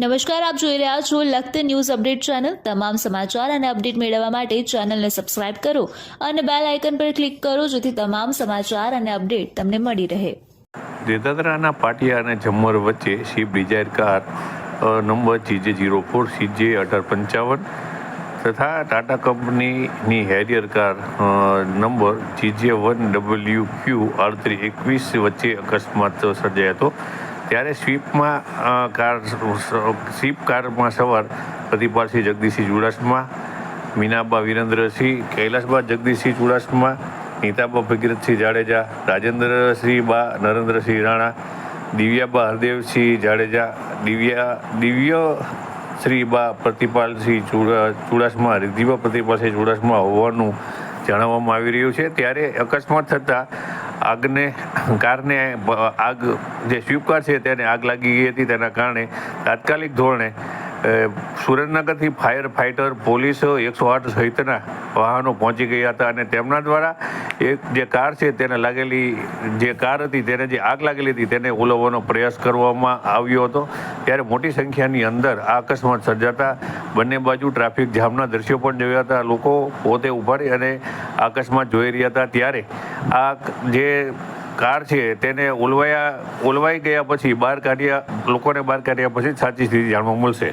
નમસ્કાર, આપ જોઈ રહ્યા છો લખત ન્યૂઝ અપડેટ ચેનલ. તમામ સમાચાર અને અપડેટ મેળવવા માટે ચેનલને સબસ્ક્રાઇબ કરો અને બેલ આઇકન પર ક્લિક કરો જેથી તમામ સમાચાર અને અપડેટ તમને મળી રહે. દેદાદરાના પાટિયા અને જમ્મર વચ્ચે ship Dzire car number GJ zero four, CJ અઢાર પંચાવન તથા ટાટા કંપનીની Harrier car number GJ one W Q આડત્રી એકવીસ વચ્ચે અકસ્માત સર્જાયો હતો. ત્યારે સ્વીપમાં કાર સ્વીપ કારમાં સવાર પ્રતિપાલસિંહ જગદીશસિંહ ચુડાસમા, મીનાબા વિરેન્દ્રસિંહ, કૈલાસબા જગદીશસિંહ ચુડાસમા, નીતાબા ભગીરથસિંહ જાડેજા રાજેન્દ્રસિંહ બા નરેન્દ્રસિંહ રાણા, દિવ્યાબા હરદેવસિંહ જાડેજા, દિવ્યા દિવ્ય શ્રી બા પ્રતિપાલસિંહ ચુડા, ચુડાસમા, રિદ્ધિબા પ્રતિપાલસિંહ ચુડાસમા હોવાનું જણાવવામાં આવી રહ્યું છે. ત્યારે અકસ્માત થતાં આગને કારને આગ જે સ્વીપકાર છે તેને આગ લાગી ગઈ હતી. તેના કારણે તાત્કાલિક ધોરણે સુરેન્દ્રનગરથી ફાયર ફાઇટર પોલીસ એકસો આઠ સહિતના વાહનો પહોંચી ગયા હતા અને તેમના દ્વારા એક જે કાર છે તેને લાગેલી, જે કાર હતી તેને જે આગ લાગેલી હતી તેને ઓલવવાનો પ્રયાસ કરવામાં આવ્યો હતો. ત્યારે મોટી સંખ્યાની અંદર આ અકસ્માત સર્જાતા બંને બાજુ ટ્રાફિક જામના દ્રશ્યો પણ જોયા હતા. લોકો પોતે ઊભા રહી અને અકસ્માત જોઈ રહ્યા હતા. ત્યારે આ જે કાર છે તેને ઓલવાયા, ઓલવાઈ ગયા પછી બહાર કાઢ્યા, લોકોને બહાર કાઢ્યા પછી સાચી સ્થિતિ જાણવા મળશે.